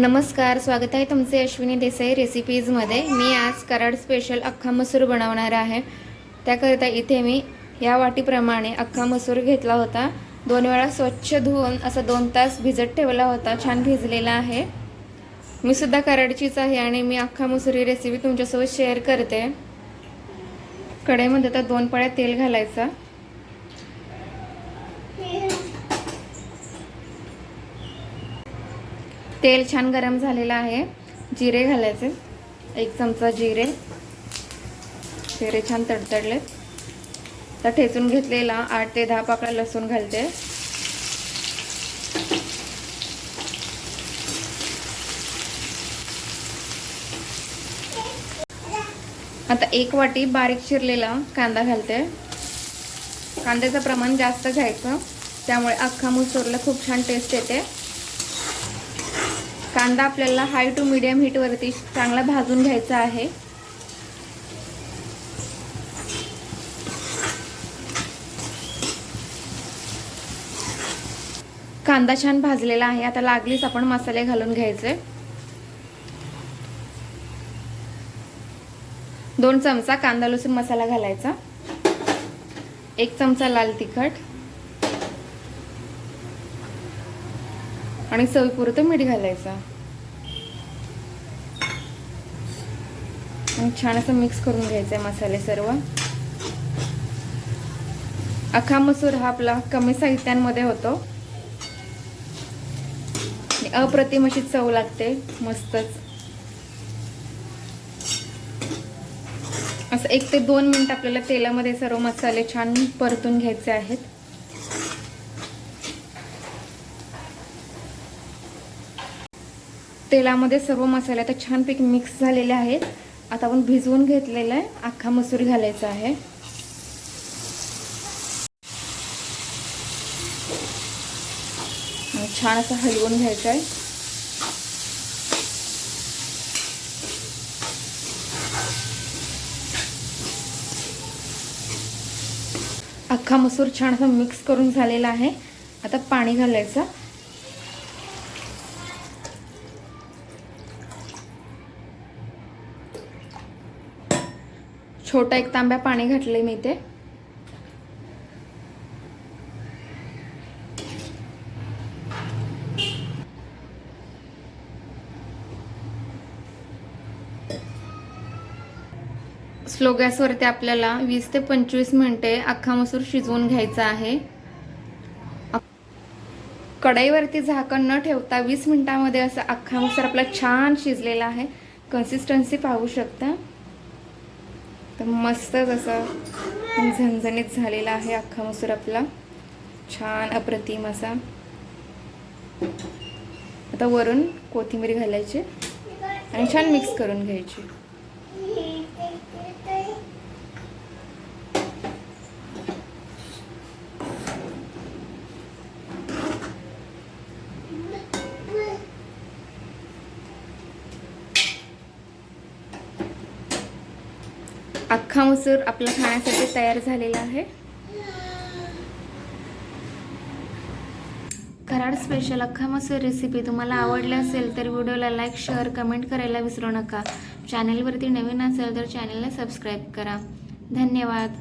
नमस्कार स्वागत आहे तुमचे अश्विनी देसाई रेसिपीजमध्ये मी आज कराड स्पेशल अख्खा मसूर बनवणार आहे. त्याकरिता इथे मी या वाटीप्रमाणे अख्खा मसूर घेतला होता. दोन वेळा स्वच्छ धुवून असा दोन तास भिजत ठेवला होता. छान भिजलेला आहे. मी सुद्धा कराडचीच आहे आणि मी अख्खा मसूर ही रेसिपी तुमच्यासोबत शेअर करते. कढईमध्ये आता दोन पळ्या तेल घालायचं. तेल छान गरम झालेलं आहे. जिरे घालायचे. एक चमचा जिरे. जिरे छान तडतडलेत तर ठेचून घेतलेला आठ ते दहा पाकळ्या लसूण घालते. आता एक वाटी बारीक चिरलेला कांदा घालते. कांद्याचं प्रमाण जास्त घ्यायचं. त्यामुळे अख्खा मसूरला खूप छान टेस्ट येते. कांदा आपल्याला हाय टू मिडियम हीटवरती चांगला भाजून घ्यायचा आहे. कांदा छान भाजलेला आहे. आता लागलीच आपण मसाले घालून घ्यायचे. दोन चमचा कांदा लसूण मसाला घालायचा. एक चमचा लाल तिखट. आणि चवीपुरतं मीठ घालायचं. आणि छान असं मिक्स करून घ्यायचं आहे मसाले सर्व. अख्खा मसूर हा आपला कमी साहित्यांमध्ये होतो. अप्रतिम अशी चव लागते मस्तच. असं एक ते दोन मिनिट आपल्याला तेलामध्ये सर्व मसाले छान परतून घ्यायचे आहेत. तेलामध्ये सर्व मसाले आता छानपैकी मिक्स झालेले आहेत. आता आपण भिजवून घेतलेलं आहे. अख्खा मसूर घालायचा आहे. छान असं हलवून घ्यायचं आहे. अख्खा मसूर छान असं मिक्स करून झालेला आहे. आता पाणी घालायचं. छोटा एक तांब्या पाणी घातले मी ते स्लो गॅसवरती आपल्याला वीस ते पंचवीस मिनिटे अख्खा मसूर शिजवून घ्यायचा आहे. कढईवरती झाकण न ठेवता वीस मिनिटामध्ये असं अख्खा मसूर आपला छान शिजलेला आहे. कन्सिस्टन्सी पाहू शकता. तर मस्तच असं झणझणीत झालेला आहे अख्खा मसूर आपला. छान अप्रतिम असा. आता वरून कोथिंबीर घालायची आणि छान मिक्स करून घ्यायची. अख्खा मसूर आपला खाण्यासाठी तयार झालेला आहे. कराड स्पेशल अख्खा मसूर रेसिपी तुम्हाला आवडली असेल तर व्हिडिओला लाईक शेअर कमेंट करायला विसरू नका. चॅनलवरती नवीन असेल तर चॅनेलला सबस्क्राईब करा. धन्यवाद.